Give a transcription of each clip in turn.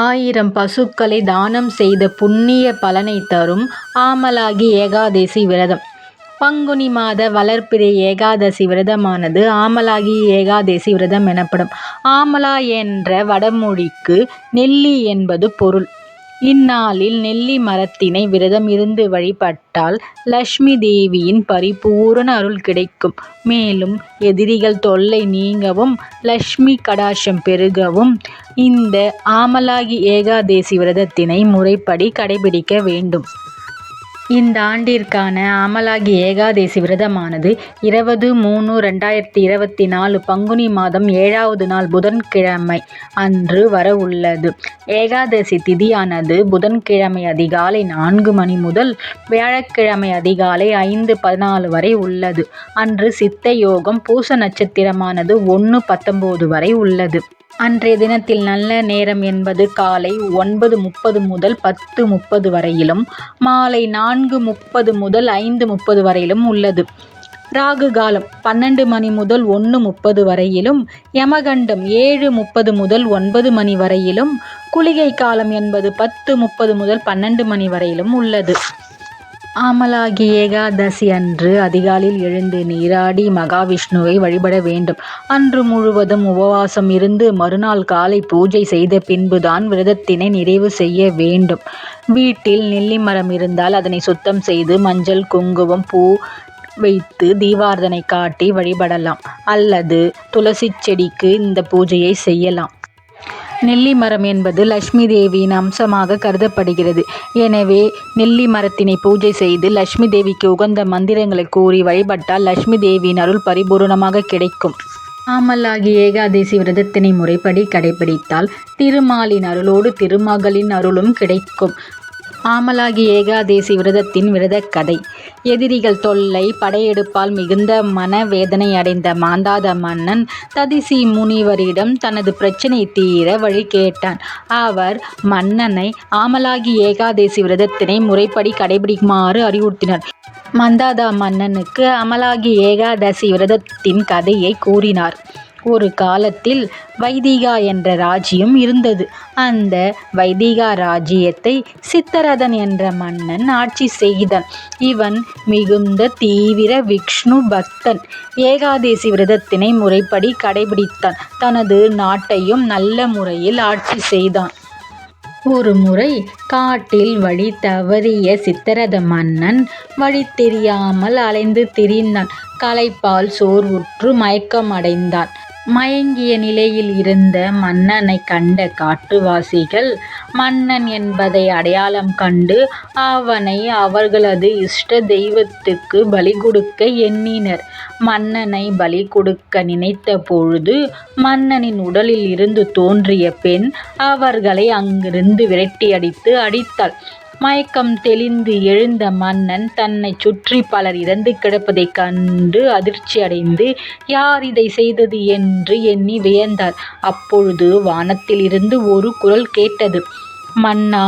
ஆயிரம் பசுக்களை தானம் செய்த புண்ணிய பலனை தரும் ஆமலாகி ஏகாதசி விரதம். பங்குனி மாத வளர்ப்பிறை ஏகாதசி விரதமானது ஆமலாகி ஏகாதசி விரதம் எனப்படும். ஆமலா என்ற வடமொழிக்கு நெல்லி என்பது பொருள். இந்நாளில் நெல்லி மரத்தினை விரதம் இருந்து வழிபட்டால் லட்சுமி தேவியின் பரிபூரண அருள் கிடைக்கும். மேலும் எதிரிகள் தொல்லை நீங்கவும் லட்சுமி கடாட்சம் பெருகவும் இந்த ஆமலாகி ஏகாதசி விரதத்தினை முறைப்படி கடைபிடிக்க வேண்டும். இந்த ஆண்டிற்கான அமலாகி ஏகாதசி விரதமானது இருபது மூணு ரெண்டாயிரத்தி இருபத்தி நாலு பங்குனி மாதம் ஏழாவது நாள் புதன்கிழமை அன்று வரவுள்ளது. ஏகாதசி திதியானது புதன்கிழமை அதிகாலை நான்கு மணி முதல் வியாழக்கிழமை அதிகாலை ஐந்து பதினாலு வரை உள்ளது. அன்று சித்த யோகம் பூச நட்சத்திரமானது ஒன்று பத்தொம்போது வரை உள்ளது. அன்றைய தினத்தில் நல்ல நேரம் என்பது காலை ஒன்பது முப்பது முதல் பத்து முப்பது வரையிலும் மாலை நான்கு முப்பது முதல் ஐந்து முப்பது வரையிலும் உள்ளது. ராகு காலம் பன்னெண்டு மணி முதல் ஒன்று முப்பது வரையிலும் யமகண்டம் ஏழு முப்பது முதல் ஒன்பது மணி வரையிலும் குளிகை காலம் என்பது பத்து முப்பது முதல் பன்னெண்டு மணி வரையிலும் உள்ளது. ஆமலாகி ஏகாதசி அன்று அதிகாலையில் எழுந்து நீராடி மகாவிஷ்ணுவை வழிபட வேண்டும். அன்று முழுவதும் உபவாசம் இருந்து மறுநாள் காலை பூஜை செய்த பின்பு தான் விரதத்தினை நிறைவு செய்ய வேண்டும். வீட்டில் நெல்லி மரம் இருந்தால் அதனை சுத்தம் செய்து மஞ்சள் குங்குமம் பூ வைத்து தீபார்த்தனை காட்டி வழிபடலாம். அல்லது துளசி செடிக்கு இந்த பூஜையை செய்யலாம். நெல்லி மரம் என்பது லட்சுமி தேவியின் அம்சமாக கருதப்படுகிறது. எனவே நெல்லி மரத்தினை பூஜை செய்து லட்சுமி தேவிக்கு உகந்த மந்திரங்களை கூறி வழிபட்டால் லட்சுமி தேவியின் அருள் பரிபூரணமாக கிடைக்கும். ஆமலாகி ஏகாதசி விரதத்தினை முறைப்படி கடைபிடித்தால் திருமாலின் அருளோடு திருமகளின் அருளும் கிடைக்கும். ஆமலாகி ஏகாதசி விரதத்தின் விரதக்கதை எதிரிகள் தொல்லை படையெடுப்பால் மிகுந்த மன வேதனையடைந்த மாந்தாத மன்னன் ததிசி முனிவரிடம் தனது பிரச்னை தீர வழி கேட்டான். அவர் மன்னனை ஆமலாகி ஏகாதசி விரதத்தினை முறைப்படி கடைபிடிக்குமாறு அறிவுறுத்தினார். மந்தாதா மன்னனுக்கு அமலாகி ஏகாதசி விரதத்தின் கதையை கூறினார். ஒரு காலத்தில் வைதிகா என்ற ராஜ்யம் இருந்தது. அந்த வைதிகா ராஜ்யத்தை சித்தரதன் என்ற மன்னன் ஆட்சி செய்தான். இவன் மிகுந்த தீவிர விஷ்ணு பக்தன். ஏகாதசி விரதத்தினை முறைப்படி கடைபிடித்தான். தனது நாட்டையும் நல்ல முறையில் ஆட்சி செய்தான். ஒரு முறை காட்டில் வழி தவறிய சித்தரத மன்னன் வழி தெரியாமல் அலைந்து திரிந்தான். களைப்பால் சோர்வுற்று மயக்கமடைந்தான். மயங்கிய நிலையில் இருந்த மன்னனைக் கண்ட காட்டுவாசிகள் மன்னன் என்பதை அடையாளம் கண்டு அவனை அவர்களது இஷ்ட தெய்வத்துக்கு பலி கொடுக்க எண்ணினர். மன்னனை பலி கொடுக்க நினைத்த பொழுது மன்னனின் உடலில் இருந்து தோன்றிய பெண் அவர்களை அங்கிருந்து விரட்டியடித்து அடித்தாள். மயக்கம் தெளிந்து எழுந்த மன்னன் தன்னைச் சுற்றி பலர் இறந்து கிடப்பதைக் கண்டு அதிர்ச்சியடைந்து யார் இதை செய்தது என்று எண்ணி வியந்தார். அப்பொழுது வானத்தில் இருந்து ஒரு குரல் கேட்டது. மன்னா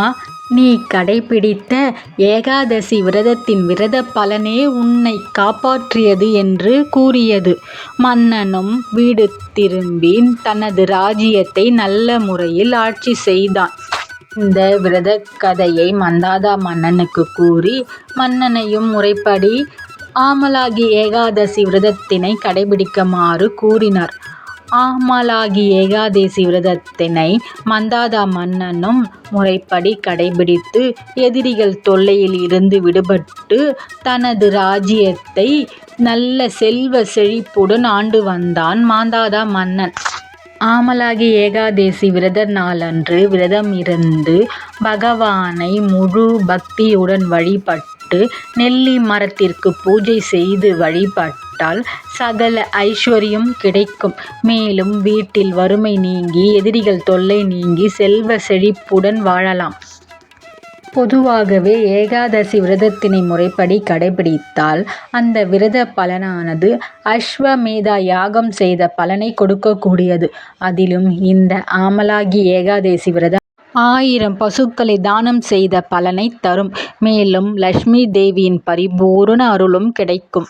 நீ கடைபிடித்த ஏகாதசி விரதத்தின் விரதப் பலனே உன்னை காப்பாற்றியது என்று கூறியது. மன்னனும் வீடு திரும்பி தனது ராஜ்யத்தை நல்ல முறையில் ஆட்சி செய்தான். இந்த விரத கதையை மந்தாதா மன்னனுக்கு கூறி மன்னனையும் முறைப்படி ஆமலாகி ஏகாதசி விரதத்தினை கடைபிடிக்குமாறு கூறினார். ஆமலாகி ஏகாதசி விரதத்தினை மந்தாதா மன்னனும் முறைப்படி கடைபிடித்து எதிரிகள் தொல்லையில் இருந்து விடுபட்டு தனது ராஜ்யத்தை நல்ல செல்வ செழிப்புடன் ஆண்டு வந்தான் மாந்தாதா மன்னன். ஆமலாகி ஏகாதசி விரத நாளன்று விரதம் இருந்து பகவானை முழு பக்தியுடன் வழிபட்டு நெல்லி மரத்திற்கு பூஜை செய்து வழிபட்டால் சகல ஐஸ்வர்யம் கிடைக்கும். மேலும் வீட்டில் வறுமை நீங்கி எதிரிகள் தொல்லை நீங்கி செல்வ செழிப்புடன் வாழலாம். பொதுவாகவே ஏகாதசி விரதத்தினை முறைப்படி கடைபிடித்தால் அந்த விரத பலனானது அஸ்வமேதா யாகம் செய்த பலனை கொடுக்கக்கூடியது. அதிலும் இந்த ஆமலாகி ஏகாதசி விரதம் ஆயிரம் பசுக்களை தானம் செய்த பலனை தரும். மேலும் லட்சுமி தேவியின் பரிபூரண அருளும் கிடைக்கும்.